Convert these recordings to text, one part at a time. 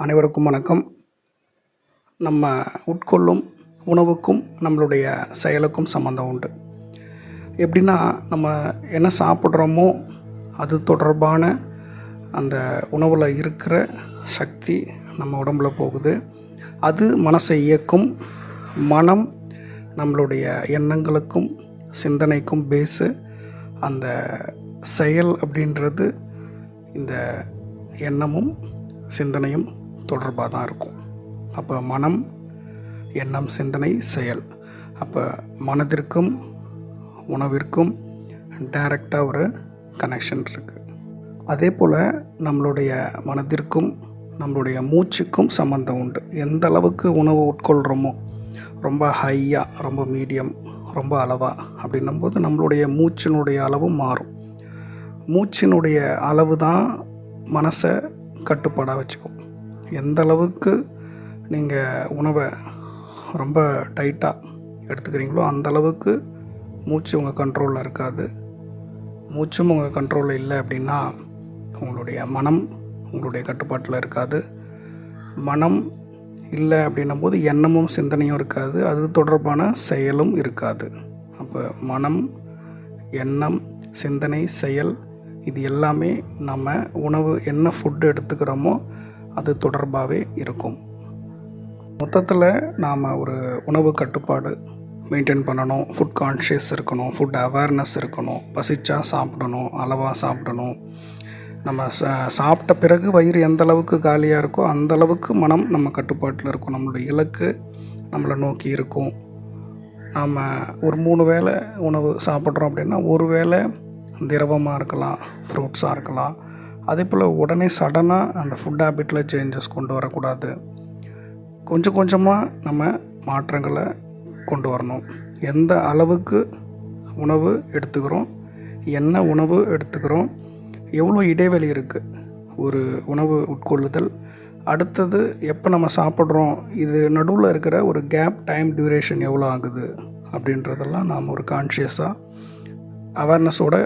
அனைவருக்கும் வணக்கம். நம்ம உட்கொள்ளும் உணவுக்கும் நம்மளுடைய செயலுக்கும் சம்மந்தம் உண்டு. எப்படின்னா நம்ம என்ன சாப்பிட்றோமோ அது தொடர்பான அந்த உணவில் இருக்கிற சக்தி நம்ம உடம்புல போகுது. அது மனசை இயக்கும். மனம் நம்மளுடைய எண்ணங்களுக்கும் சிந்தனைக்கும் பேஸு அந்த செயல் அப்படின்றது இந்த எண்ணமும் சிந்தனையும் தொடர்பாக தான் இருக்கும். அப்போ மனம் எண்ணம் சிந்தனை செயல். அப்போ மனதிற்கும் உணவிற்கும் டைரக்டாக ஒரு கனெக்ஷன் இருக்குது அதே போல் நம்மளுடைய மனதிற்கும் நம்மளுடைய மூச்சுக்கும் சம்மந்தம் உண்டு. எந்த அளவுக்கு உணவு உட்கொள்கிறோமோ ரொம்ப ஹையாக ரொம்ப மீடியம் ரொம்ப அளவாக அப்படின்னும்போது நம்மளுடைய மூச்சினுடைய அளவும் மாறும். மூச்சினுடைய அளவு தான் மனசை கட்டுப்பாடாக வச்சுக்கும். எந்த அளவுக்கு நீங்கள் உணவை ரொம்ப டைட்டாக எடுத்துக்கிறீங்களோ அந்த அளவுக்கு மூச்சு உங்கள் கண்ட்ரோலில் இருக்காது. மூச்சும் உங்கள் கண்ட்ரோலில் இல்லை அப்படின்னா உங்களுடைய மனம் உங்களுடைய கட்டுப்பாட்டில் இருக்காது. மனம் இல்லை அப்படின்னும் போது எண்ணமும் சிந்தனையும் இருக்காது. அது தொடர்பான செயலும் இருக்காது. அப்போ மனம் எண்ணம் சிந்தனை செயல் இது எல்லாமே நம்ம உணவு என்ன ஃபுட்டு எடுத்துக்கிறோமோ அது தொடர்பாகவே இருக்கும். மொத்தத்தில் நாம் ஒரு உணவு கட்டுப்பாடு மெயின்டைன் பண்ணணும். ஃபுட் கான்ஷியஸ் இருக்கணும். ஃபுட் அவேர்னஸ் இருக்கணும். பசிச்சா சாப்பிடணும். அளவாக சாப்பிடணும். நம்ம சா சாப்பிட்ட பிறகு வயிறு எந்த அளவுக்கு காலியாக இருக்கோ அந்த அளவுக்கு மனம் நம்ம கட்டுப்பாட்டில் இருக்கும். நம்மளுடைய இலக்கு நம்மளை நோக்கி இருக்கும். நாம் ஒரு மூணு வேளை உணவு சாப்பிட்றோம் அப்படின்னா ஒரு வேளை திரவமாக இருக்கலாம் ஃப்ரூட்ஸாக இருக்கலாம் அதே போல் உடனே சடனாக அந்த ஃபுட் ஹேபிட்டில் சேஞ்சஸ் கொண்டு வரக்கூடாது. கொஞ்சம் கொஞ்சமாக நம்ம மாற்றங்களை கொண்டு வரணும். எந்த அளவுக்கு உணவு எடுத்துக்கிறோம் என்ன உணவு எடுத்துக்கிறோம் எவ்வளோ இடைவெளி இருக்குது ஒரு உணவு உட்கொள்ளுதல். அடுத்தது எப்போ நம்ம சாப்பிட்றோம் இது நடுவில் இருக்கிற ஒரு கேப் டைம் டியூரேஷன் எவ்வளோ ஆகுது அப்படின்றதெல்லாம் நாம் ஒரு கான்ஷியஸாக அவேர்னஸோட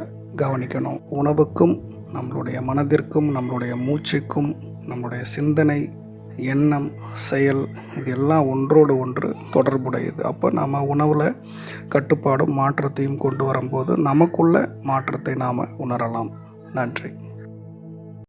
கவனிக்கணும். உணவுக்கும் நம்மளுடைய மனதிற்கும் நம்மளுடைய மூச்சுக்கும் நம்மளுடைய சிந்தனை எண்ணம் செயல் இது எல்லாம் ஒன்றோடு ஒன்று தொடர்புடையது. அப்போ நம்ம உணவில் கட்டுப்பாடும் மாற்றத்தையும் கொண்டு வரும்போது நமக்குள்ள மாற்றத்தை நாம் உணரலாம். நன்றி.